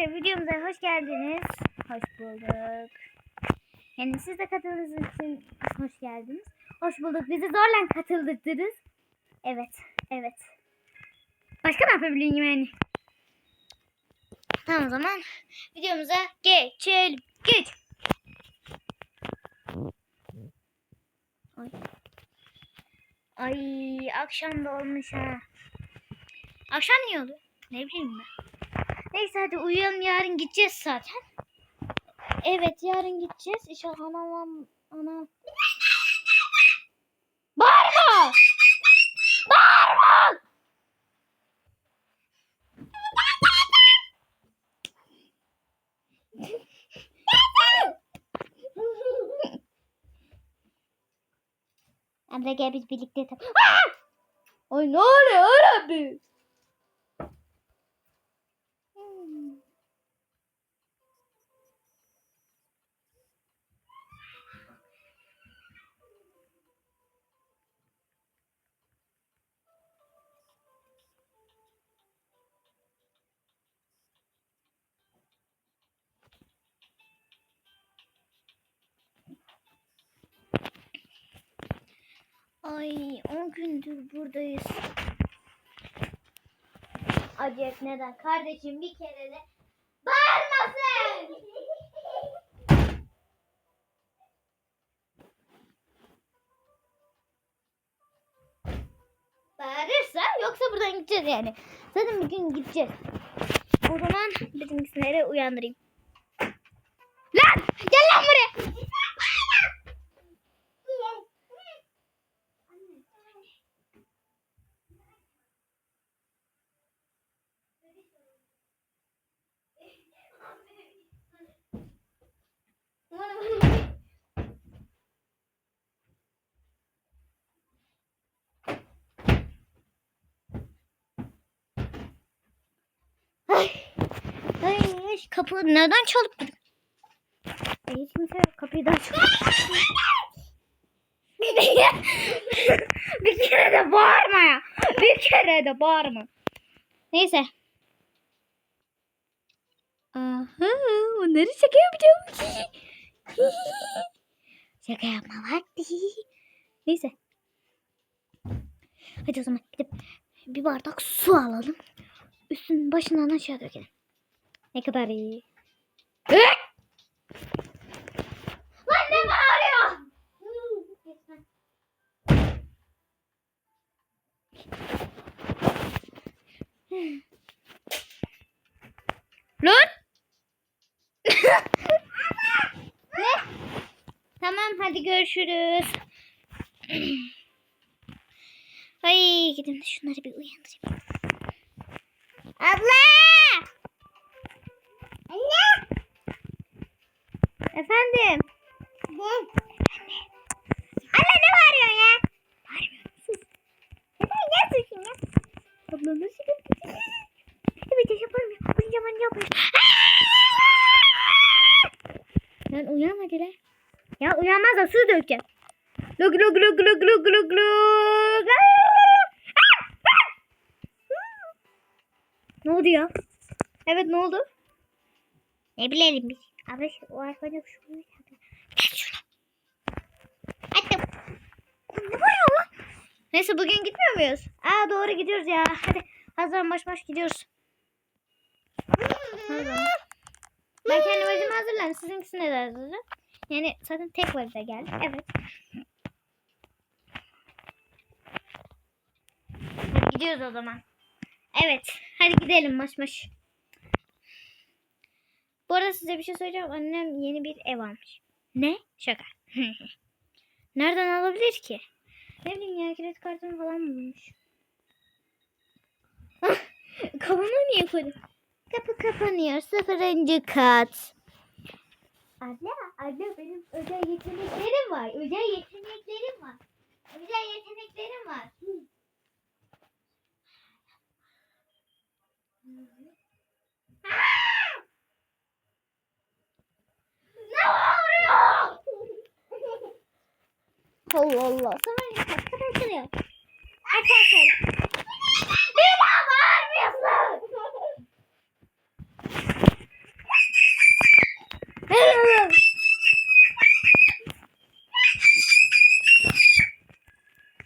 Arkadaşlar videomuza hoş geldiniz. Hoş bulduk. Yani siz de katıldığınız için hoş geldiniz. Hoş bulduk. Bizi zorla katıldırdınız. Evet. Evet. Başka ne yapabilirim yani? Tamam o zaman videomuza geçelim. Geç. Ay. Ay akşam da olmuş ha. Akşam niye oluyor? Ne bileyim ben. Neyse hadi uyuyalım yarın gideceğiz zaten. Evet yarın gideceğiz. İnşallah anam ana. Bağırma! Bağırma! Emre gel biz birlikte! Ay ne oluyor abi? Ay 10 gündür buradayız. Acayip neden? Kardeşim bir kere de bağırmasın. Bağırırsa yoksa buradan gideceğiz yani. Zaten bugün gideceğiz. O zaman bizimkileri uyandırayım. Lan! Gel lan buraya! Ay, ay, kapı neden çalıp duruyor? Hiç kimse. Kapıyı da bir kere de bağırma ya. Bir kere de bağırma. Neyse. Aha, onları şaka yapacağım. şaka yapma vakti. Neyse. Hadi o zaman gidip bir bardak su alalım. Üstünün başından aşağı dökelim. Ne kadar iyi. Lan ne bağırıyor? Lan! ne? Tamam hadi görüşürüz. Ay gidin de şunları bir uyandırayım. Efendim? Anne. Anne ne bağırıyorsun ya? Bağırmıyorum sus. Neden ya susun ya? Abla nasıl gördün? Evet yaparım ya. Uyunca ben yaparım. Lan uyanma Dile. Ya uyanmaz da su dökeceğim. Lug lug lug lug lug lug lug. Ne oldu ya? Evet ne oldu? Ne bilelim biz. Abi şu- arkada şu Gel şuna. Attım. Ne vuruyor lan? Neyse bugün gitmiyor muyuz? Aa doğru gidiyoruz ya. Hadi hazırlan baş baş gidiyoruz. Ben kendi valizimi hazırladım. Sizinkisini de hazırlayın. Yani zaten tek valize geldi. Evet. Hadi gidiyoruz o zaman. Evet. Hadi gidelim maş maş. Bu arada size bir şey söyleyeceğim. Annem yeni bir ev almış. Ne? Şaka. Nereden alabilir ki? Ne bileyim ya kredi kartını falan bulmuş. Kafama niye koydum? Kapı kapanıyor. Sıfırıncı kat. Abla, abla benim özel yeteneklerim var. Özel yeteneklerim var. Özel yeteneklerim var. Ne Allah Allah. Sonra kırıyor kırıyor. Arkadaşlar. Bir daha bağırmıyorsun.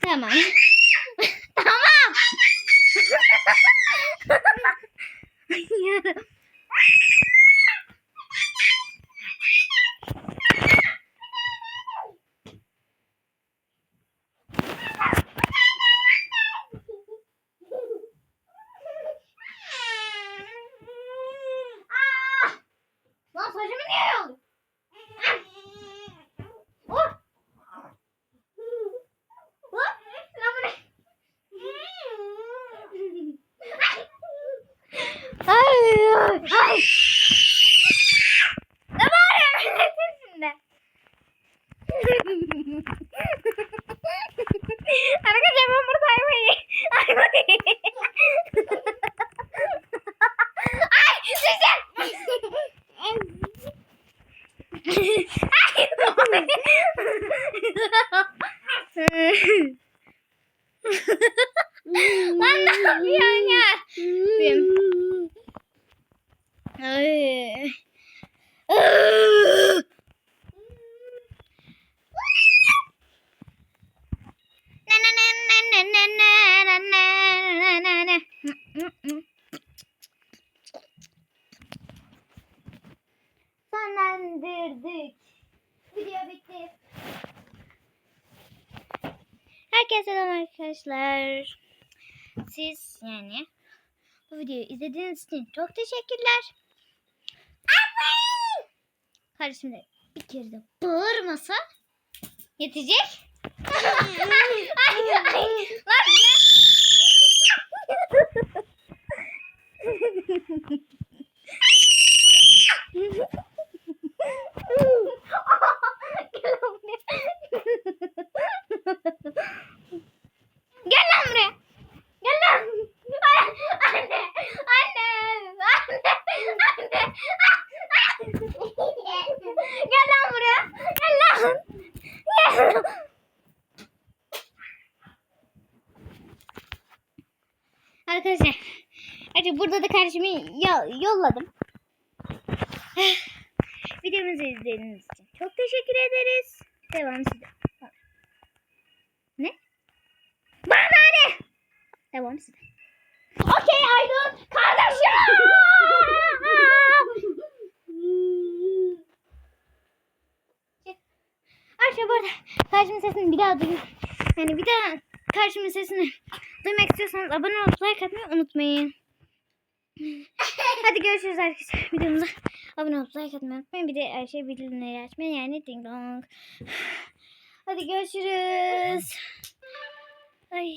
tamam. Arkadaşlar ben burada ayvayı. Ayvayı. Ay düşeceğim. Lan ne yapıyorsun ya? Ay. Herkese arkadaşlar. Siz yani bu videoyu izlediğiniz için çok teşekkürler. Kardeşim de bir kere de bağırmasa yetecek. ay, ay, lan ne? Gel lan buraya. Gel lan. Ay, Anne. Anne. Anne. Anne. Gel lan buraya. Gel lan. Gel. Arkadaşlar. Artık burada da kardeşimi yo- yolladım. Videomuzu izlediğiniz için çok teşekkür ederiz. Devam size. Ne? Bana ne? Devam size. Okey Aydın. Kardeşim. Arkadaşlar bu arada karşımın sesini bir daha duyun. Yani bir daha karşımın sesini duymak istiyorsanız abone olup like atmayı unutmayın. Hadi görüşürüz arkadaşlar. Videomuza abone olup like atmayı unutmayın. Bir de her şey bildirimleri açmayı yani ding dong. Hadi görüşürüz. Ay.